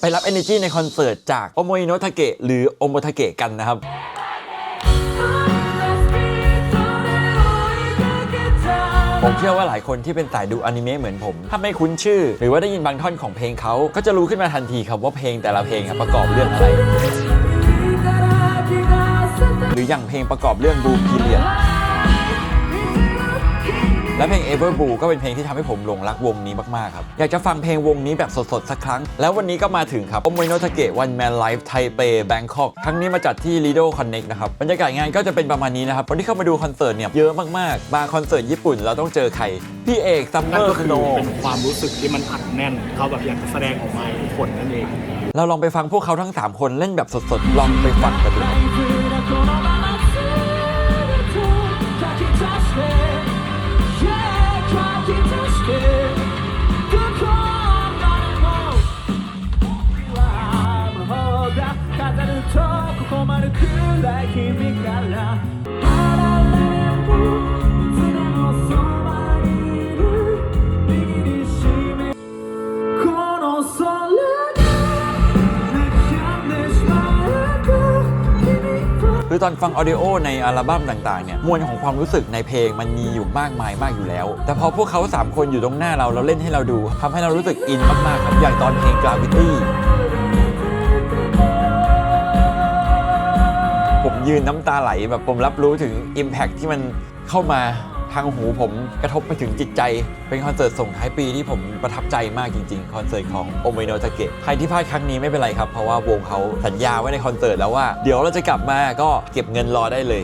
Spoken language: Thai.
ไปรับ energy ในคอนเสิร์ตจากโอโมอิโนทาเกะหรือโอโมทาเกะกันนะครับ ผมเชื่อว่าหลายคนที่เป็นสายดูอนิเมะเหมือนผม ถ้าไม่คุ้นชื่อ หรือว่าได้ยินบางท่อนของเพลงเขา ก็จะรู้ขึ้นมาทันทีครับว่าเพลงแต่ละเพลงอะประกอบเรื่องอะไร หรืออย่างเพลงประกอบเรื่องบูมพีเรีย และเพลง Ever Blue ก็เป็นเพลงที่ทำให้ผมหลงรักวงนี้มากๆครับ อยากจะฟังเพลงวงนี้แบบสดๆ สักครั้ง แล้ววันนี้ก็มาถึงครับโอโมโนทาเกะ One Man Live ไทเปแบงคอกครั้งนี้มาจัดที่ Lido Connect นะครับบรรยากาศงานก็จะเป็นประมาณนี้นะครับคนที่เข้ามาดูคอนเสิร์ตเนี่ยเยอะมากๆบางคอนเสิร์ตญี่ปุ่นเราต้องเจอใครพี่เอกซัมเมนั่นอก็ร์คือโน เป็นความรู้สึกที่มันอัดแน่น เขาแบบอยากจะแสดงออกมาให้ทุกคนนั่นเอง เราลองไปฟังพวกเขาทั้ง 3 คนเล่นแบบสดๆ ลองไปฟังกันดูครับ 飾るとここまでくらい君から離れるいつでもそばにいる握りしめこの空が泣き止んでしまえば君は คือตอนฟังออดิโอในอัลบั้มต่างๆ เนี่ยมวลของความรู้สึกในเพลงมันมีอยู่มากมายมากอยู่แล้ว แต่พอพวกเขา 3 คนอยู่ตรงหน้าเราแล้วเล่นให้เราดูทำให้เรารู้สึกอินมากๆครับ อย่างตอนเพลง Gravity ผมยืนน้ำตาไหลแบบผมรับรู้ถึง Impact ที่มันเข้ามาทางหูผมกระทบไปถึงจิตใจ เป็นคอนเสิร์ตส่งท้ายปีที่ผมประทับใจมากจริงๆ คอนเสิร์ตของโอเมโนทาเกะใครที่พลาดครั้งนี้ไม่เป็นไรครับ เพราะว่าวงเขาสัญญาไว้ในคอนเสิร์ตแล้วว่า เดี๋ยวเราจะกลับมาก็เก็บเงินรอได้เลย